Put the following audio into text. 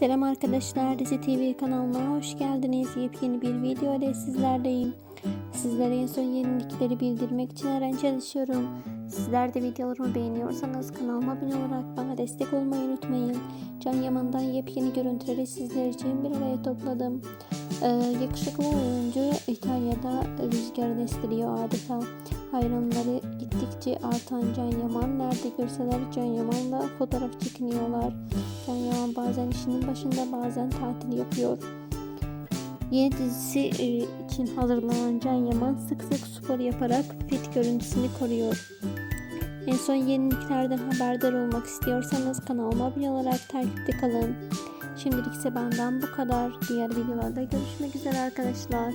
Selam arkadaşlar, Dizi TV kanalına hoş geldiniz. Yepyeni bir video ile sizlerleyim. Sizlere en son yenilikleri bildirmek için her an çalışıyorum. Sizler de videolarımı beğeniyorsanız kanalıma abone olarak bana destek olmayı unutmayın. Can Yaman'dan yepyeni görüntüleri sizler için bir araya topladım. Ee, yakışıklı oyuncu İtalya'da rüzgarını estiriyor adeta. Hayranları gittikçe artan Can Yaman nerede görseler Can Yaman'la fotoğraf çekiniyorlar. Can Yaman bazen işinin başında bazen tatil yapıyor. Yeni dizisi e, için hazırlanan Can Yaman sık sık spor yaparak fit görüntüsünü koruyor. En son yeniliklerden haberdar olmak istiyorsanız kanalıma abone olarak takipte kalın. Şimdilik ise benden bu kadar. Diğer videolarda görüşmek üzere arkadaşlar.